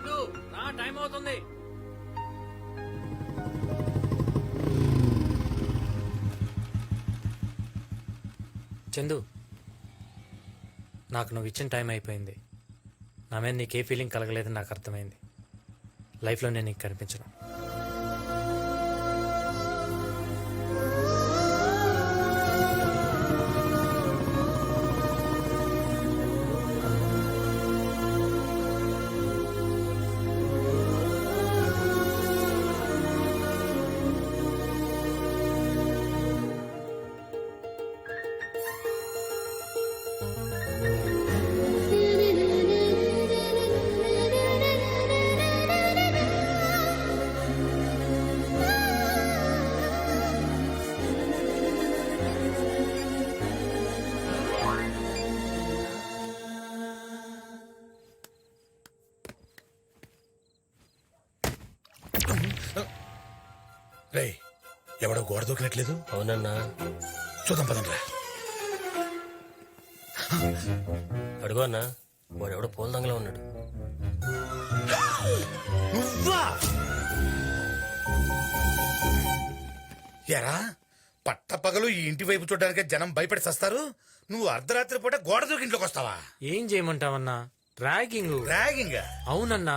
చందు నా టైం అవుతుంది. చందు నాకు నువ్వు ఇచ్చిన టైం అయిపోయింది. నా మీద నీకే ఫీలింగ్ కలగలేదని నాకు అర్థమైంది. లైఫ్లో నేను నీకు కనిపించను. రే ఎవడో గోడ దూకినట్లేదు? అవునన్నా. చూద్దాం పదండ్రా అడుగు అన్నా వాడు ఎవడో పూల దంగలో ఉన్నాడు. నువ్వా? ఎరా పట్ట పగలు ఈ ఇంటి వైపు చూడడానికి జనం భయపడి సస్తారు. నువ్వు అర్ధరాత్రి పూట గోడ దూకి ఇంట్లోకి వస్తావా? ఏం చేయమంటావన్నా? ర్యాగింగ్ ర్యాగింగ్ అవునన్నా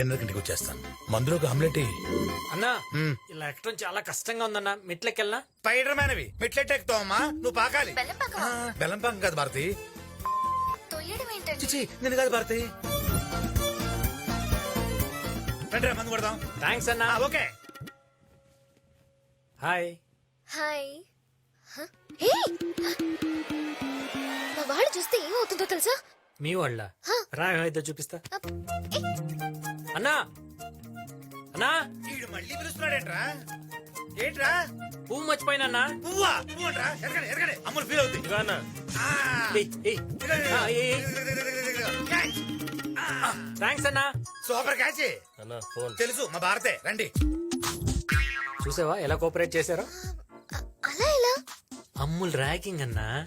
డిన్నర్ ఇంటికి వచ్చేస్తాను. మందులోకి ఆమ్లెట్ ఎయ్. అన్నా ఇలా ఎక్కడం చాలా కష్టంగా ఉందన్నా. మెట్లెక్కెళ్ళనా? స్పైడర్ మ్యాన్ అవి. మెట్లెట్ ఎక్కుతావమ్మా నువ్వు పాకాలి. బెల్లం పాకం కాదు భారతి. చిచి నేను కాదు భారతి. రండి రా, మందు కొడదాం. థ్యాంక్స్ అన్నా. ఆ, ఓకే. హాయ్. హాయ్. హ? మా వాళ్ళు చూస్తే ఏమవుతుందో తెలుసా? మీ వాళ్ళ? రా ఏమైతే చూపిస్తా. అప్! అన్నా! అన్నా! వీడు మళ్ళీ పిలుస్తున్నాడేంట్రా? ఏంట్రా? పువ్వు మర్చిపోయినా పువ్వా? పువ్వు అంట్రా ఎరగండి ఎరగండి. అమ్ములు ఫీల్ అవుతుంది ఆ. క్యాచ్. థ్యాంక్స్ అన్నా. Super catch. అన్నా ఫోన్. తెలుసు మా భారతే. రండి. చూసావా ఎలా కోఆపరేట్ చేశారో? అలా ఎలా? అమ్ముల్ ర్యాగింగ్ అన్నా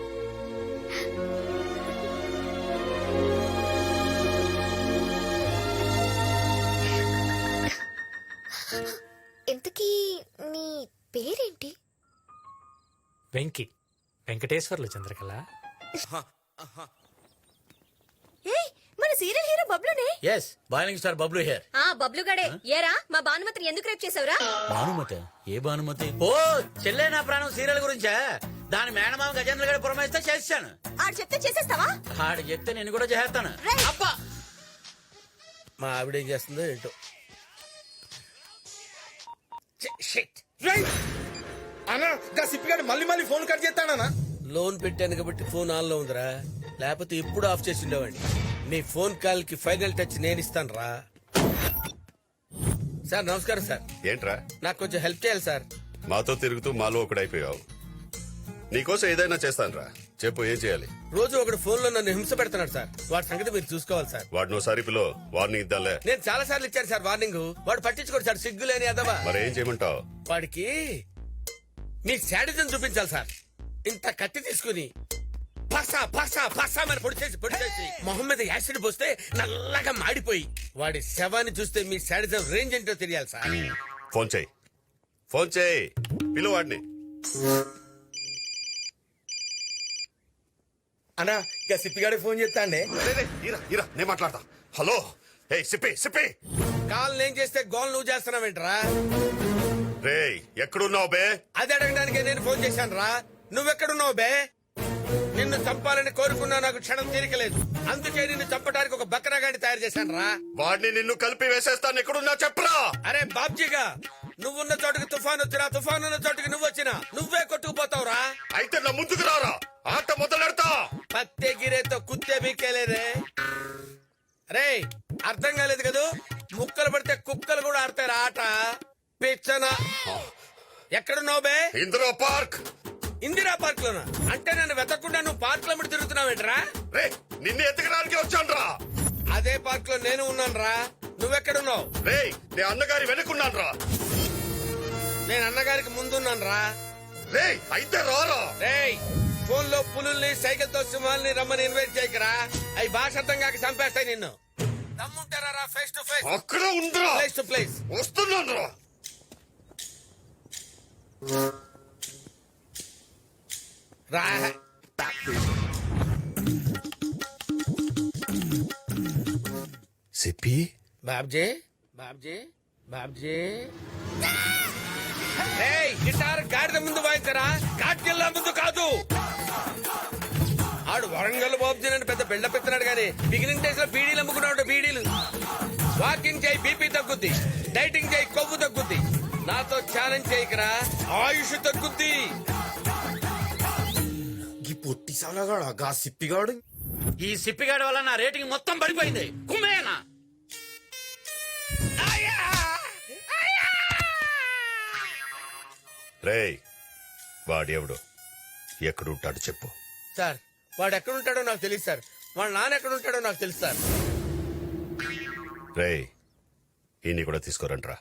ఇంతకీ నీ పేరేంటి? వెంకి. వెంకటేశ్వర్లు చంద్రకళ. ఏయ్ మన serial hero బబ్లునే? Yes boiling star Bablu here ఆ బబ్లు గడే. ఏరా మా భానుమతిని ఎందుకు రేపు చేసావురా? భానుమతి? ఏ భానుమతి? ఓ చెల్లె నా ప్రాణం సీరియల్ గురించా? దాని మేనమామ గజేంద్ర గడి పురమాయిస్తే చేస్తాను ఆడు చెప్తే చేసేస్తావా? ఆడు చెప్తే నేను కూడా చేస్తాను. అబ్బా! మా ఆవిడ ఏం చేస్తుందో ఏంటో. అన్నా గా సిప్పిగాడు మళ్ళీ మళ్ళీ ఫోన్ కట్ చేస్తాడనా లోన్ పెట్టాను కాబట్టి ఫోన్ ఆన్లో ఉందిరా. లేకపోతే ఇప్పుడు ఆఫ్ చేసి ఉండేవాడిని. నీ ఫోన్ కాల్కి ఫైనల్ టచ్ నేను ఇస్తాను రా సార్ నమస్కారం సార్. ఏంట్రా? నాకు కొంచెం హెల్ప్ చేయాలి సార్. మాతో తిరుగుతూ మాలో ఒకడైపోయావు. నీకోసం ఏదైనా చేస్తానురా. చెప్పు ఏం చేయాలి? రోజు ఒకడు ఫోన్లో నన్ను హింస పెడుతున్నాడు సార్. వాడి సంగతి మీరు చూసుకోవాలి సార్. వాడిని ఒకసారి పిలో వార్నింగ్ ఇద్దాలే. నేను చాలా సార్లు ఇచ్చాను సార్ వార్నింగ్. వాడు పట్టించుకోడు సార్ సిగ్గు లేని అదవా మరి ఏం చేయమంటావు? వాడికి మీ శాడిజం చూపించాలి సార్. ఇంత కత్తి తీసుకుని పసా పసా పసా మరి పొడి చేసి పొడి చేసి మొహం మీద యాసిడ్ పోస్తే నల్లగా మాడిపోయి వాడి శవాన్ని చూస్తే మీ శాడిజం రేంజ్ ఏంటో తెలియాలి సార్. ఫోన్ చేయి. ఫోన్ చేయి. పిలు వాడిని అన్నా ఇక సిప్పిగాడి ఫోన్ చేస్తా అండి. రే, రే, ఈరా, ఈరా, నేను మాట్లాడతా. హలో ఏ సిప్పి సిప్పి. కాల్ నేను చేస్తే గోల్ నువ్వు చేస్తున్నావేంట్రా రే ఎక్కడున్నావు బే? అది అడగడానికి నేను ఫోన్ చేశాను రా. నువ్వెక్కడున్నావు బే? నిన్ను చంపాలని కోరుకున్నా నాకు క్షణం తీరికలేదు. అందుకే నిన్ను చంపడానికి ఒక బక్రాగాడి తయారు చేశాను రా. వాడిని నిన్ను కలిపి వేసేస్తాను. ఎక్కడున్నా చెప్పరా? అరే బాబ్జీగా నువ్వున్న చోటుకి తుఫాన్ వచ్చినా తుఫాన్ ఉన్న చోటుకి నువ్వు వచ్చినా నువ్వే కొట్టుకుపోతావురా. అయితే నా ముందుకు రారా. ఆట మొదలెడతా. పత్తే గిరేతో కుత్తే బీకేలేరే రే అర్థం కాలేదు కదూ? ముక్కలు పడితే కుక్కలు కూడా ఆడతారు ఆట. పిచ్చన. ఎక్కడున్నావు బే? ఇందిరా పార్క్. ఇందిరా పార్క్ లోనా అంటే నన్ను వెతకుండా నువ్వు పార్క్లో తిరుగుతున్నావేంట్రా రే నిన్ను ఎతకడానికి వచ్చాను రా అదే పార్క్లో నేను ఉన్నాను రా నువ్వెక్కడున్నావు? రే నీ అన్నగారి వెనుకున్నాను రా నేను అన్నగారికి ముందున్నాను రా రే అయితే రారా. రేయ్ ఫోన్లో పులుల్ని సైకిల్తో సింహాల్ని రమ్మని ఇన్వైట్ చేయకరా. అవి భాష అర్థం కాక చంపేస్తాయి నిన్ను. దమ్ముంటారా ఫేస్ టు ఫేస్ అక్కడ ఉందిరా ప్లేస్ టు ప్లేస్ వస్తున్నాను రా. రా. సిప్పి? బాబ్జీ బాబ్జీ బాబ్జీ. గిటార్ గాడిద ముందు వాయించరా? కాట్కెళ్ళ ముందు కాదు. వరంగల్ బాబుజీ అని పెద్ద బిల్డ పెడుతున్నాడు కానీ బిగినింగ్ డేస్లో బీడీలు అమ్ముకున్నాడు బీడీలు. వాకింగ్ చేయి బీపీ తగ్గుద్ది. డైటింగ్ చేయి కొవ్వు తగ్గుద్ది. నాతో ఛాలెంజ్ చేయకరా ఆయుష్ తగ్గుద్ది. ఈ పొట్టి సాలగాడు గా సిప్పిగాడు? ఈ సిప్పిగాడి వల్ల నా రేటింగ్ మొత్తం పడిపోయింది. కుమ్మేనా రే వాడెవడు? ఎక్కడుంటాడు చెప్పు. సార్ వాడు ఎక్కడుంటాడో నాకు తెలియదు సార్. వాళ్ళ నాన్న ఎక్కడుంటాడో నాకు తెలుసు సార్. రే ఈయన్ని కూడా తీసుకోరంట్రా.